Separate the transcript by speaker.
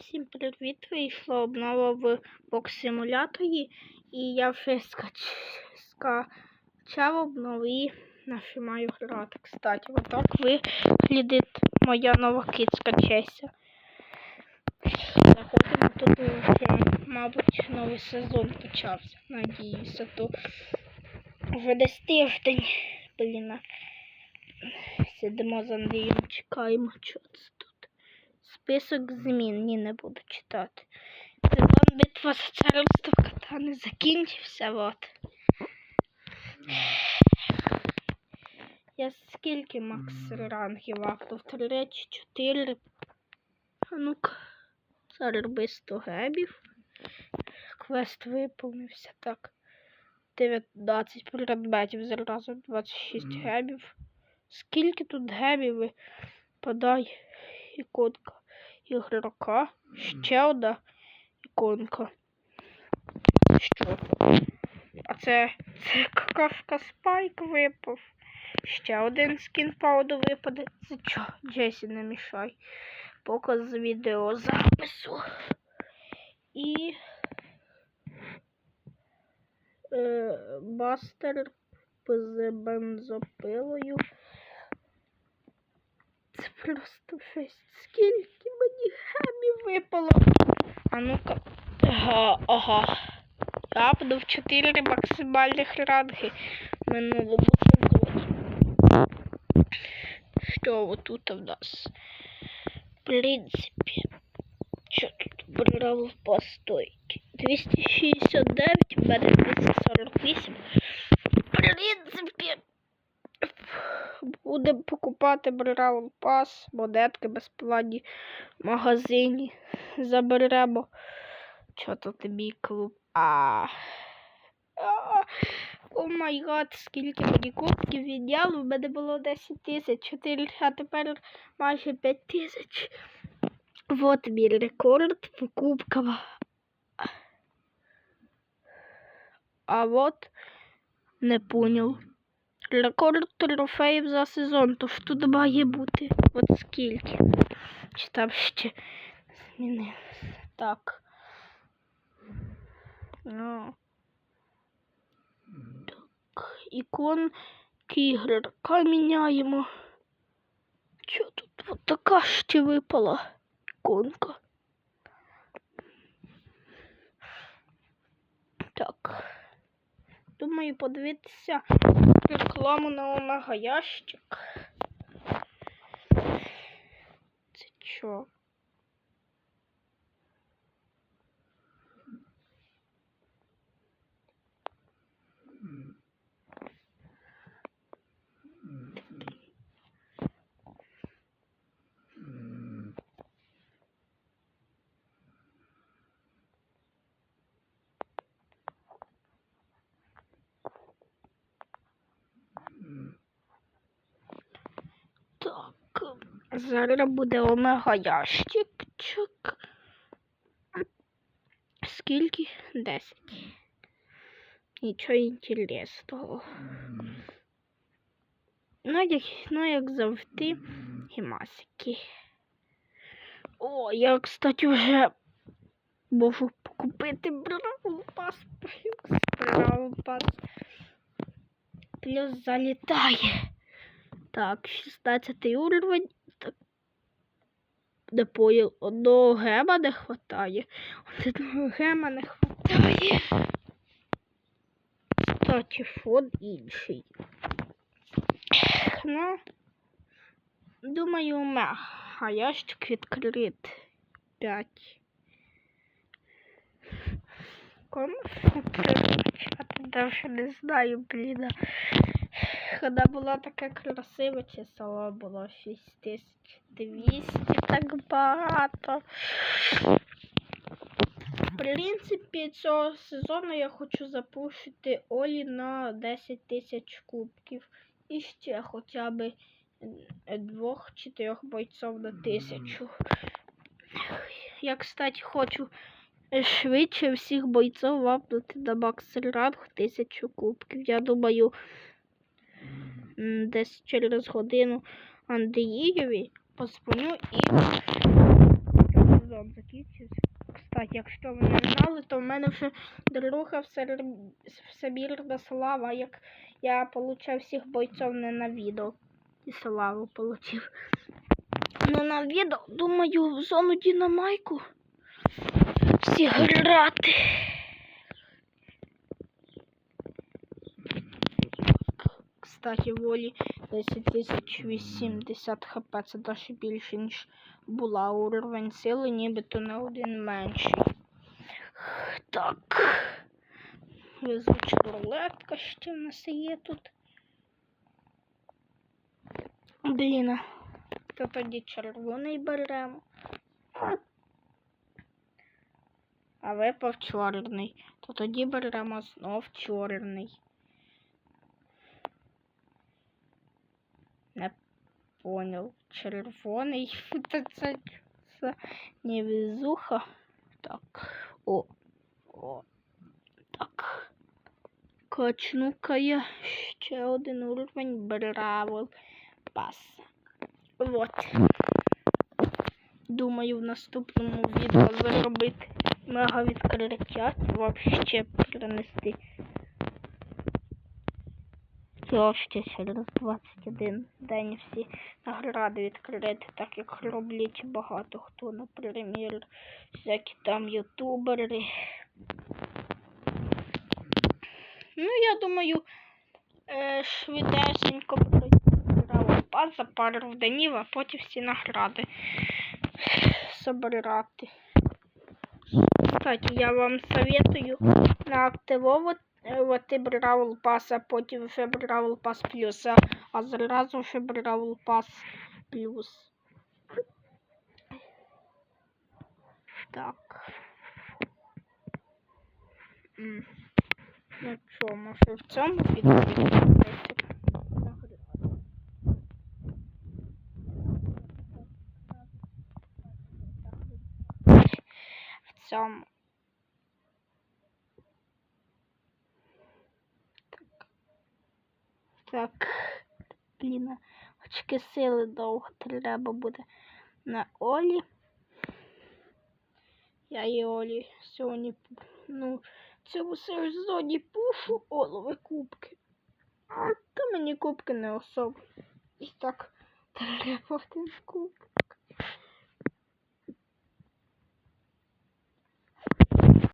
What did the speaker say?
Speaker 1: Всім привіт! Вийшла обнова в бокс-симуляторі і я вже скач... скачав обнову і нажимаю грати. Кстати, отак виглядить моя нова кицька Чеся. Заходимо тут вже, мабуть, новий сезон почався. Надіюся, то вже десь тиждень. Блін. Сидимо з Андрієм, чекаємо, тут. Список змін ні не буду читати. Сезон битва за царство катани закінчився, от. Я скільки макс рангів актов? Три чи чотири. А ну-ка. Зараз роби 100 гебів. Квест виповнився. Так. 19 предметів зразу 26 гебів. Скільки тут гебів випадає іконка ігрока? Ще одна іконка. Що? А це, це какашка спайк випав. Ще один скін пауду випаде. Це чо? Джесі не мішай. Показ відеозапису. І е, бастер з бензопилою. Це просто жесть. Скільки мені гемів випало. А ну-ка. Ага, ага. Я буду в 4 максимальних ранги минулому сезоні. Що отут у нас? В принципі, що тут брав по стойки? 269, в мене 248. В принципі, будемо покупати Браул Пас, монетки безплатні магазині. Заберемо. Що тут мій клуб? А. О май гад, скільки мені кубків відняли, в мене було 10 тисяч, 4, а тепер майже 5 тисяч. Вот мій рекорд по. А вот не понял. Рекорд трофеїв за сезон, то ж тут має бути. От скільки. Чи там ще змінилося. Так. Ну. Так. Іконки ігрока міняємо. Що тут? От така ще випала іконка. Так. Думаю, подивитися на омега. Це що? Так. Зараз буде омега ящичок. Скільки? Десять. Нічого інтересного. Ну, як, ну, як завжди, гімасики. О, я, кстати, вже можу купити Бравл Пас. Бравл Пас. Плюс залітає. Так, 16 уровень. Так. Не понял. Одного гема не хватає. Одного гема не хватає. Кстати, фон інший. Ну, думаю, мега ящик відкрит. 5. Кому призначати? Даже не знаю, блін. Коли була така красива, число було 6200, так багато. В принципі, цього сезону я хочу запушити Олі на 10 тисяч кубків. І ще хоча б двох-чотирьох бойців на тисячу. Я, кстати, хочу швидше всіх бойців вапнути на макс ранг тисячу кубків. Я думаю, десь через годину Андрієві позвоню і сезон закінчився. Кстати, якщо ви не знали, то в мене вже друга все, всебірна слава, як я получав всіх бойців не на відео. І славу получив. Ну на відео, думаю, в зону Дінамайку всі грати. Кстати, волі 10 тисяч 80 хп, це даже більше, ніж була уровень сили, нібито на один менший. Так. Везуча рулетка ще в нас є тут. Блін, то тоді червоний беремо. А випав чорний. То тоді беремо знов чорний. Не понял. Червоний. Це, це, невезуха. Так. О. О. Так. Качну-ка я ще один уровень Бравл Пас. Вот. Думаю, в наступному відео заробити мега відкриття. Вообще принести. Зовсім через 21 день всі награди відкрити, так як роблять багато хто, наприклад, всякі там ютубери. Ну, я думаю, е, швидесенько пройти пас за пару днів, а потім всі награди собирати. Кстати, я вам советую наактивовувати Бравл Пас, а потім ще Бравл Пас Плюс, а, а зразу ще Бравл Пас Плюс. Так. Ну що, може в цьому відео відкрити? В цьому. Так. Так. Блін, очки сили довго треба буде на Олі. Я і Олі сьогодні, ну, в цьому сезоні пушу Олови кубки. Та мені кубки не особо. І так треба один куб.